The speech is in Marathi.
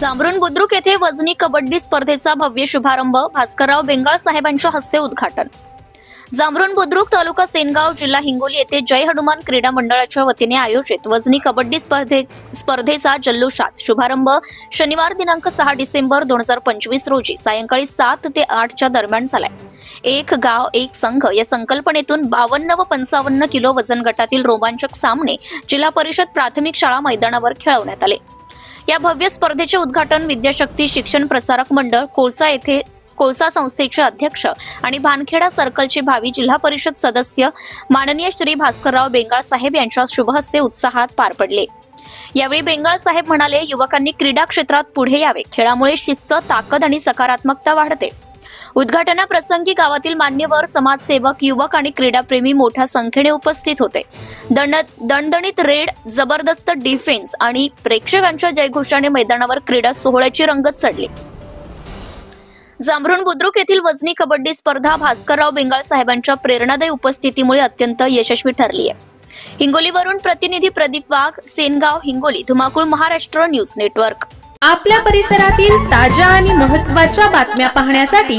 जांभरून बुद्रुक येथे वजनी कबड्डी स्पर्धेचा भव्य शुभारंभ भास्करराव बेंगाळ साहेबांच्या हस्ते उद्घाटन. जांभरून बुद्रुक तालुका सेनगाव जिल्हा हिंगोली येथे जय हनुमान क्रीडा मंडळाच्या वतीने आयोजित वजनी कबड्डी स्पर्धे स्पर्धेचा जल्लोषात शुभारंभ शनिवार दिनांक सहा डिसेंबर दोन हजार पंचवीस रोजी सायंकाळी सात ते आठच्या दरम्यान झालाय. एक गाव एक संघ या संकल्पनेतून बावन्न व पंचावन्न किलो वजन गटातील रोमांचक सामने जिल्हा परिषद प्राथमिक शाळा मैदानावर खेळवण्यात आले. या भव्य स्पर्धेचे उद्घाटन विद्याशक्ती शिक्षण प्रसारक मंडळ कोळसा येथे कोळसा संस्थेचे अध्यक्ष आणि भानखेडा सर्कलचे भावी जिल्हा परिषद सदस्य माननीय श्री भास्करराव बेंगाळ साहेब यांच्या शुभहस्ते उत्साहात पार पडले. यावेळी बेंगाळ साहेब म्हणाले युवकांनी क्रीडा क्षेत्रात पुढे यावे. खेळामुळे शिस्त ताकद आणि सकारात्मकता वाढते. उद्घाटनाप्रसंगी गावातील मान्यवर समाजसेवक युवक आणि क्रीडाप्रेमी मोठ्या संख्येने उपस्थित होते. दणदणीत रेड जबरदस्त डिफेन्स आणि प्रेक्षकांच्या जयघोषाने मैदानावर क्रीडा सोहळ्याची रंगत चढली. जांभरून बुद्रुक येथील वजनी कबड्डी स्पर्धा भास्करराव बेंगाळ साहेबांच्या प्रेरणादायी उपस्थितीमुळे अत्यंत यशस्वी ठरली आहे. हिंगोलीवरून प्रतिनिधी प्रदीप वाघ सेनगाव हिंगोली धुमाकूळ महाराष्ट्र न्यूज नेटवर्क. आपल्या परिसरातील ताज्या आणि महत्त्वाच्या बातम्या पाहण्यासाठी